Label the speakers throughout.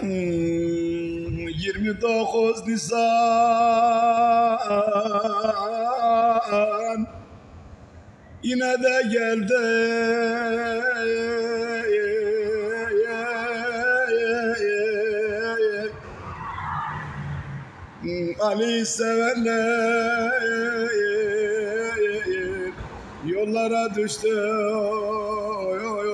Speaker 1: Hmm, 29 Nisan. Yine de geldi. Ali sevenler yollara düştü oy oy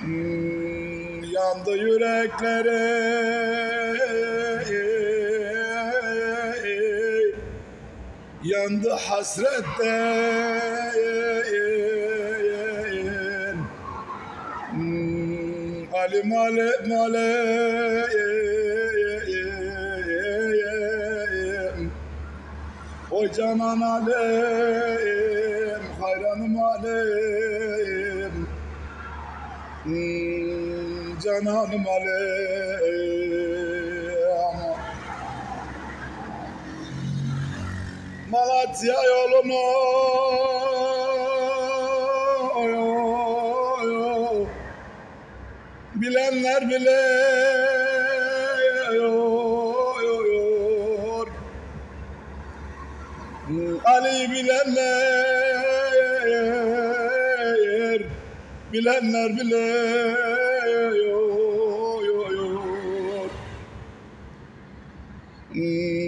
Speaker 1: Hmm, yandı yürekleri yandı hasretten Hmm, Ali male male. Oy Cananım alem Malatya yolunu. Bilenler biliyor Ali bilenler Bilenler biliyor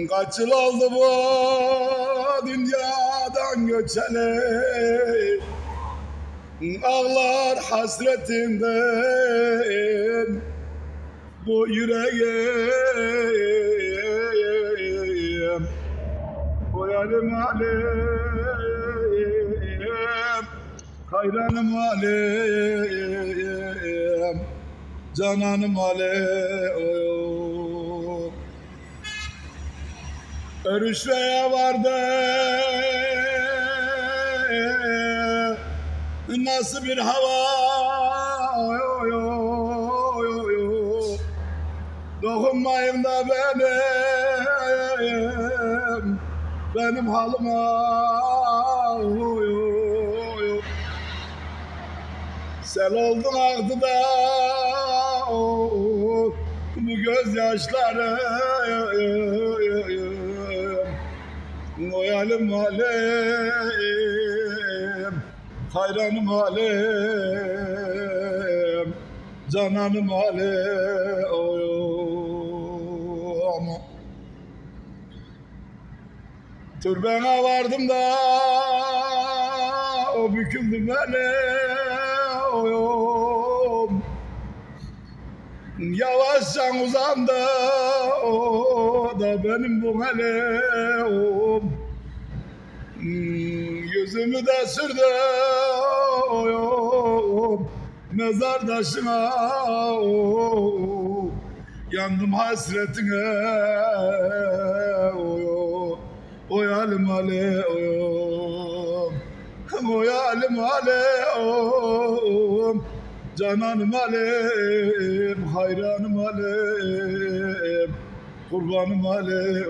Speaker 1: Kaç yıl oldu bu dünyadan göçeli? Ağlar hasretinden bu yüreğim. Koyarım alem Hayranım alem Cananım alem Örüşmeye vardı Nasıl bir hava. Dokunmayın da benim Benim halıma oy, oy, oy. Sel oldun aktı da Bu gözyaşları Oyalim alem Hayranım alem Cananım alem. Ama. Türbene vardım da o büküldü beni oyum Yavaşça uzandı o da benim bu meleğim Yüzümü de sürdü oyum Mezar taşına. Yandım hasretine. Oy halim ale oyum Oy halim ale oyum Cananım alem, hayranım alem, kurbanım alem.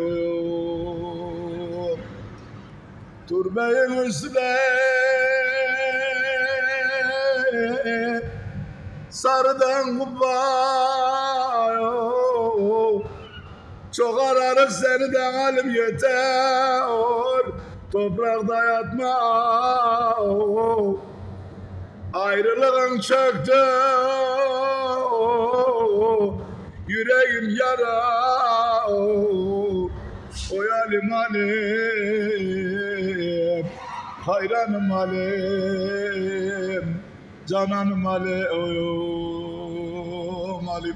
Speaker 1: Türbeyin üstüne sarıdan kubba Çok ararım seni de halim yeter. Toprakta yatma. Ayrılığın çöktü. Yüreğim yara. Oy alim alim Hayranım alim Cananım alim Alim